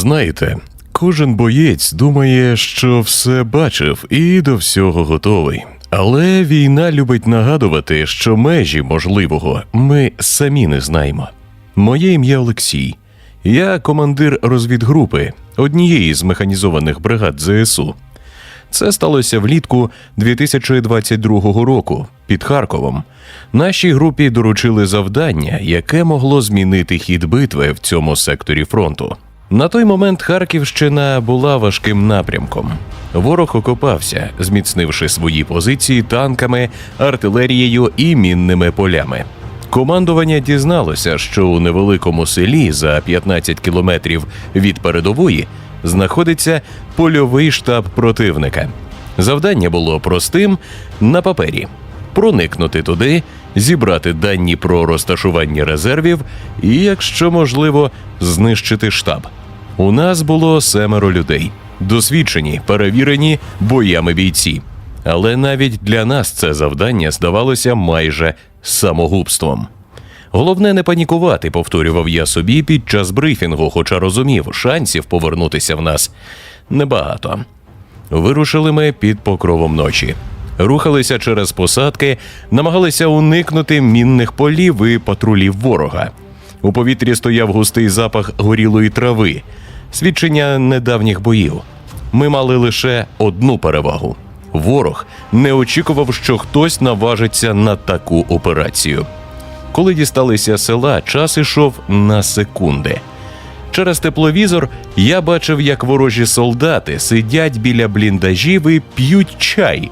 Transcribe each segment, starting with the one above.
Знаєте, кожен боєць думає, що все бачив і до всього готовий. Але війна любить нагадувати, що межі можливого ми самі не знаємо. Моє ім'я Олексій. Я командир розвідгрупи однієї з механізованих бригад ЗСУ. Це сталося влітку 2022 року під Харковом. Нашій групі доручили завдання, яке могло змінити хід битви в цьому секторі фронту. На той момент Харківщина була важким напрямком. Ворог окопався, зміцнивши свої позиції танками, артилерією і мінними полями. Командування дізналося, що у невеликому селі за 15 кілометрів від передової знаходиться польовий штаб противника. Завдання було простим на папері: проникнути туди, зібрати дані про розташування резервів і, якщо можливо, знищити штаб. У нас було семеро людей, досвідчені, перевірені боями бійці. Але навіть для нас це завдання здавалося майже самогубством. Головне не панікувати, повторював я собі під час брифінгу, хоча розумів, шансів повернутися в нас небагато. Вирушили ми під покровом ночі. Рухалися через посадки, намагалися уникнути мінних полів і патрулів ворога. У повітрі стояв густий запах горілої трави, свідчення недавніх боїв. Ми мали лише одну перевагу: ворог не очікував, що хтось наважиться на таку операцію. Коли дісталися села, час ішов на секунди. Через тепловізор я бачив, як ворожі солдати сидять біля бліндажів і п'ють чай.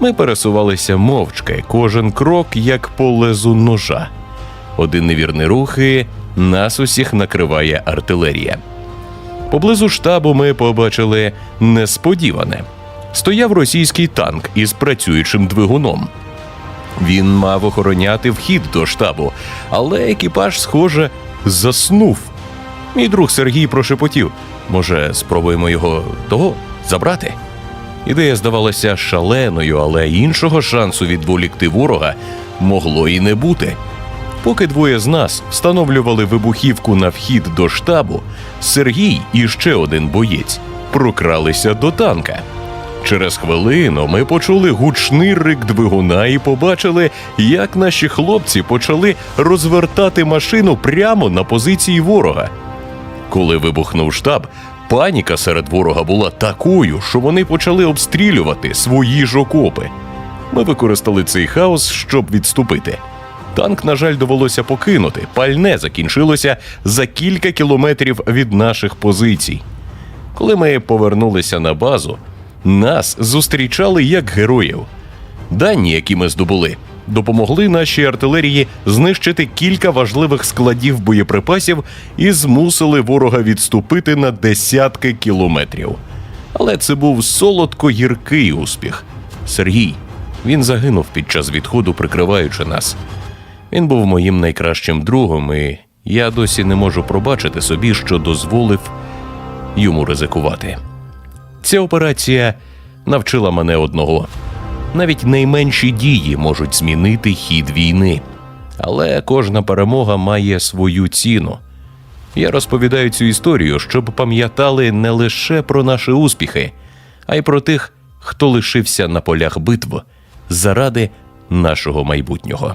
Ми пересувалися мовчки, кожен крок як по лезу ножа. Один невірний рух і нас усіх накриває артилерія. Поблизу штабу ми побачили несподіване. Стояв російський танк із працюючим двигуном. Він мав охороняти вхід до штабу, але екіпаж, схоже, заснув. Мій друг Сергій прошепотів: може, спробуємо його того забрати? Ідея здавалася шаленою, але іншого шансу відволікти ворога могло і не бути. Поки двоє з нас встановлювали вибухівку на вхід до штабу, Сергій і ще один боєць прокралися до танка. Через хвилину ми почули гучний рик двигуна і побачили, як наші хлопці почали розвертати машину прямо на позиції ворога. Коли вибухнув штаб, паніка серед ворога була такою, що вони почали обстрілювати свої ж окопи. Ми використали цей хаос, щоб відступити. Танк, на жаль, довелося покинути. Пальне закінчилося за кілька кілометрів від наших позицій. Коли ми повернулися на базу, нас зустрічали як героїв. Дані, які ми здобули, допомогли нашій артилерії знищити кілька важливих складів боєприпасів і змусили ворога відступити на десятки кілометрів. Але це був солодко гіркий успіх. Сергій він загинув під час відходу, прикриваючи нас. Він був моїм найкращим другом, і я досі не можу пробачити собі, що дозволив йому ризикувати. Ця операція навчила мене одного: навіть найменші дії можуть змінити хід війни, але кожна перемога має свою ціну. Я розповідаю цю історію, щоб пам'ятали не лише про наші успіхи, а й про тих, хто лишився на полях битв заради нашого майбутнього.